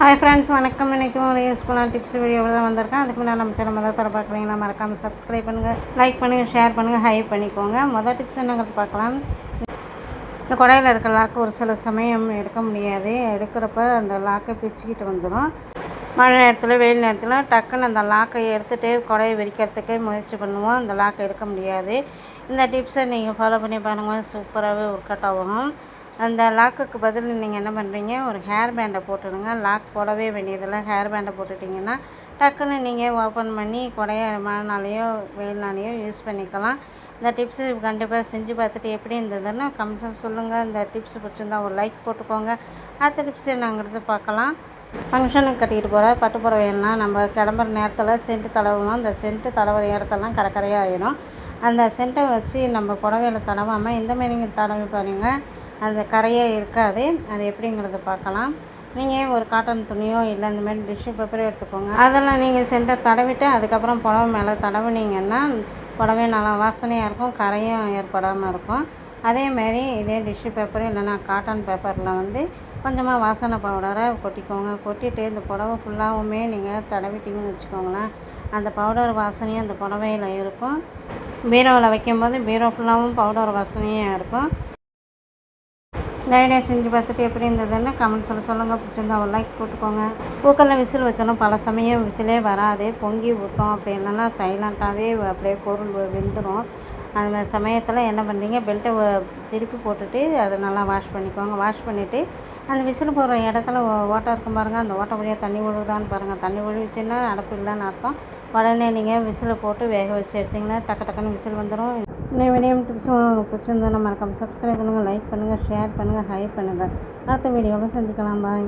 Hi friends வணக்கம். இன்றைக்கும் ஒரு யூஸ்ஃபுல்லான டிப்ஸ் வீடியோவில் தான் வந்திருக்கேன். அதுக்கு முன்னாடி நம்ம சேனல் மொதல் தர பார்க்குறீங்கன்னா மறக்காமல் சப்ஸ்கிரைப் பண்ணுங்கள் லைக் பண்ணுங்கள் ஷேர் பண்ணுங்கள் ஹை பண்ணிக்கோங்க. மொதல் டிப்ஸ் என்னங்கிறது பார்க்கலாம். இந்த குடையில் இருக்கிற லாக்கு ஒரு சில சமயம் எடுக்க முடியாது. எடுக்கிறப்ப அந்த லாக்கை பிச்சுக்கிட்டு வந்துடும் மழை நேரத்தில் வெயில் நேரத்தில் டக்குன்னு அந்த லாக்கை எடுத்துகிட்டு குடையை விரிக்கிறதுக்கு முயற்சி பண்ணுவோம். அந்த லாக்கை எடுக்க முடியாது. இந்த டிப்ஸை நீங்கள் ஃபாலோ பண்ணி பாருங்கள் சூப்பராகவே ஒர்க் அவுட் ஆகும். அந்த லாக்குக்கு பதில் நீங்கள் என்ன பண்ணுறீங்க ஒரு ஹேர் பேண்டை போட்டுடுங்க. லாக் போடவே வேண்டியதில்லை. ஹேர் பேண்டை போட்டுட்டிங்கன்னா டக்குன்னு நீங்கள் ஓப்பன் பண்ணி குடைய மழைனாலேயோ வெயில்னாலேயோ யூஸ் பண்ணிக்கலாம். இந்த டிப்ஸு கண்டிப்பாக செஞ்சு பார்த்துட்டு எப்படி இருந்ததுன்னு கமெண்ட்ஸில் சொல்லுங்கள் இந்த டிப்ஸ் பிடிச்சிருந்தா ஒரு லைக் போட்டுக்கோங்க. அடுத்த டிப்ஸ் என்னங்கிறது பார்க்கலாம். ஃபங்க்ஷனுக்கு கட்டிக்கிட்டு போகிற பட்டு புடவையெல்லாம் நம்ம கிளம்புற நேரத்தில் சென்ட்டு தடவுவோம் அந்த சென்ட்டு தடவுற இடத்தெல்லாம் கரக்கரையாக ஆகிடும் அந்த சென்ட்டை வச்சு நம்ம புடவையில் தடவாமல் இந்த மாதிரி நீங்கள் தடவி பாருங்கள் அந்த கரையே இருக்காது. அது எப்படிங்கிறத பார்க்கலாம். நீங்கள் ஒரு காட்டன் துணியோ இல்லை இந்த மாதிரி டிஷ்யூ பேப்பரோ எடுத்துக்கோங்க. அதெல்லாம் நீங்கள் சென்டர் தடவிட்டு அதுக்கப்புறம் புடவை மேலே தடவினீங்கன்னா புடவை நல்லா வாசனையாக இருக்கும் கரையும் ஏற்படாமல் இருக்கும். அதேமாரி இதே டிஷ்யூ பேப்பர் இல்லைன்னா காட்டன் பேப்பரில் வந்து கொஞ்சமாக வாசனை பவுடரை கொட்டிக்கோங்க. கொட்டிட்டு இந்த புடவை ஃபுல்லாகவுமே நீங்கள் தடவிட்டிங்கன்னு வச்சுக்கோங்களேன். அந்த பவுடர் வாசனையும் அந்த புடவையில் இருக்கும். பீரோவில் வைக்கும்போது பீரோ ஃபுல்லாகவும் பவுடர் வாசனையாக இருக்கும். இந்த ஐடியா செஞ்சு பார்த்துட்டு எப்படி இருந்ததுன்னு சொல்ல சொல்லுங்கள் பிடிச்சிருந்தா ஒரு லைக் போட்டுக்கோங்க. பூக்களில் விசில் வச்சாலும் பல சமயம் விசிலே வராது. பொங்கி ஊற்றும் அப்படி இல்லைன்னா சைலண்ட்டாகவே அப்படியே பொருள் வெந்துடும் அந்த சமயத்தில் என்ன பண்ணுறீங்க பெல்ட்டை திருப்பி போட்டுட்டு அதை நல்லா வாஷ் பண்ணிக்கோங்க. வாஷ் பண்ணிவிட்டு அந்த விசில் போடுற இடத்துல ஓட்டை இருக்கும் பாருங்கள் அந்த ஓட்டை வழியாக தண்ணி ஒழுகுதான்னு பாருங்கள் தண்ணி விழுவிச்சுன்னா அடப்பு இல்லைன்னு அர்த்தம். உடனே நீங்கள் விசில் போட்டு வேக வச்சு எடுத்திங்கன்னா டக்கு டக்குன்னு விசில் வந்துடும் இன்னும் வீடியோ டிப்ஸும் உங்களுக்கு பிடிச்சிருந்தா மறக்காமல் சப்ஸ்கிரைப் பண்ணுங்கள் லைக் பண்ணுங்கள் ஷேர் பண்ணுங்கள் ஹை பண்ணுங்கள் அடுத்த வீடியோவில் சந்திக்கலாம் பாய்